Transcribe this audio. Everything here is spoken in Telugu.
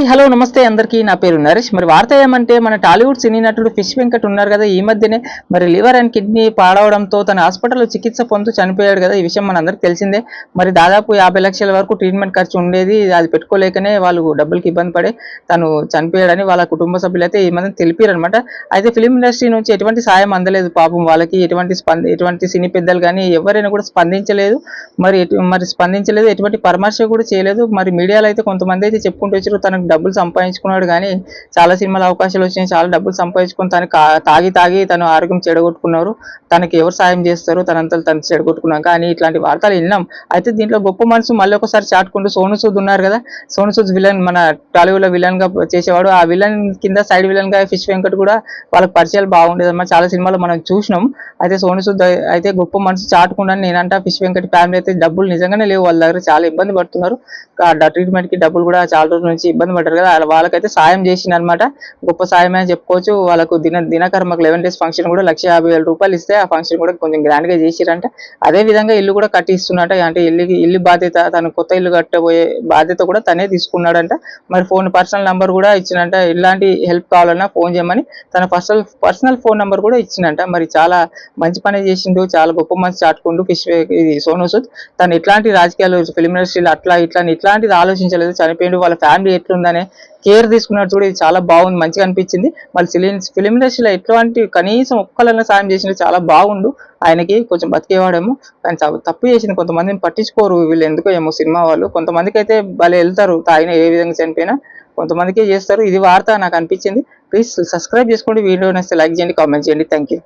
హాయ్ హలో నమస్తే అందరికీ. నా పేరు నరేష్. మరి వార్త ఏమంటే మన టాలీవుడ్ సినీ నటుడు ఫిష్ వెంకట్ ఉన్నారు కదా ఈ మధ్యనే. మరి లివర్ అండ్ కిడ్నీ పాడవడంతో తన హాస్పిటల్లో చికిత్స పొందుతూ చనిపోయాడు కదా ఈ విషయం మన తెలిసిందే. మరి దాదాపు యాభై లక్షల వరకు ట్రీట్మెంట్ ఖర్చు ఉండేది. అది పెట్టుకోలేకనే వాళ్ళు డబ్బులకి ఇబ్బంది పడి తను చనిపోయాడని వాళ్ళ కుటుంబ సభ్యులు అయితే ఈ మధ్య తెలిపారు అనమాట అయితే ఫిలిం ఇండస్ట్రీ నుంచి ఎటువంటి సాయం అందలేదు పాపం వాళ్ళకి. ఎటువంటి స్పంద ఎటువంటి సినీ పెద్దలు కానీ ఎవరైనా కూడా స్పందించలేదు. మరి మరి స్పందించలేదు. ఎటువంటి పరామర్శ కూడా చేయలేదు. మరి మీడియాలో అయితే కొంతమంది అయితే చెప్పుకుంటూ వచ్చారు తనకు డబ్బులు సంపాదించుకున్నాడు కానీ చాలా సినిమాల అవకాశాలు వచ్చినాయి. చాలా డబ్బులు సంపాదించుకొని తను తాగి తాగి తను ఆరోగ్యం చెడగొట్టుకున్నారు. తనకి ఎవరు సాయం చేస్తారు? తనంతా తను చెడగొట్టుకున్నాం. కానీ ఇట్లాంటి వార్తలు విన్నాం. అయితే దీంట్లో గొప్ప మనసు మళ్ళీ ఒకసారి చాటుకుంటూ సోను సూద్ ఉన్నారు కదా. సోను సూద్ విలన్ మన టాలీవుడ్లో విలన్గా చేసేవాడు. ఆ విలన్ కింద సైడ్ విలన్గా ఫిష్ వెంకట్ కూడా వాళ్ళకి పరిచయాలు బాగుండేది అన్నమాట చాలా సినిమాలు మనం చూసినాం. అయితే సోను సూద్ అయితే గొప్ప మనసు చాటుకున్నాను నేనంట. ఫిష్ వెంకట్ ఫ్యామిలీ అయితే డబ్బులు నిజంగానే లేవు. వాళ్ళ దగ్గర చాలా ఇబ్బంది పడుతున్నారు. ట్రీట్మెంట్కి డబ్బులు కూడా చాలా రోజుల నుంచి ఇబ్బంది ఉంటారు కదా వాళ్ళకైతే సాయం చేసింది అనమాట గొప్ప సాయం అని చెప్పుకోవచ్చు. వాళ్ళకు దిన దినకర్మకు లెవెన్ డేస్ ఫంక్షన్ కూడా లక్ష యాభై వేల రూపాయలు ఇస్తే ఆ ఫంక్షన్ కూడా కొంచెం గ్రాండ్గా చేసిరంట. అదే విధంగా ఇల్లు కూడా కట్టిస్తున్నట. అంటే ఇల్లు ఇల్లు బాధ్యత తను కొత్త ఇల్లు కట్టబోయే బాధ్యత కూడా తనే తీసుకున్నాడంట. మరి ఫోన్ పర్సనల్ నంబర్ కూడా ఇచ్చినంట. ఇలాంటి హెల్ప్ కావాలన్నా ఫోన్ చేయమని తన పర్సనల్ పర్సనల్ ఫోన్ నంబర్ కూడా ఇచ్చిందంట మరి చాలా మంచి పని చేసిండు. చాలా గొప్ప మంచి చాటుకుండు ఇది సోను సూద్. తను ఇట్లాంటి రాజకీయాలు ఫిలిం ఇండస్ట్రీలో అట్లా ఇట్లా అని ఇట్లాంటిది ఆలోచించలేదు. చనిపోయిండు. వాళ్ళ ఫ్యామిలీ ఎట్లుందని కేర్ తీసుకున్నాడు చూడు ఇది చాలా బాగుంది మంచిగా అనిపించింది. మళ్ళీ ఫిలిం ఫిలిం ఇండస్ట్రీలో ఎట్లాంటి కనీసం ఒక్కళ్ళన్నా సాయం చేసిన చాలా బాగుండు. ఆయనకి కొంచెం బతికేవాడేమో కానీ తప్పు- చేసింది కొంతమందిని పట్టించుకోరు వీళ్ళు ఎందుకో ఏమో సినిమా వాళ్ళు. కొంతమందికి అయితే భలే వెళ్తారు తాగిన ఏ విధంగా చనిపోయినా. కొంతమందికే చేస్తారు. ఇది వార్త నాకు అనిపించింది. ప్లీజ్ సబ్స్క్రైబ్ చేసుకోండి. వీడియో నచ్చితే లైక్ చేయండి కామెంట్ చేయండి. Thank you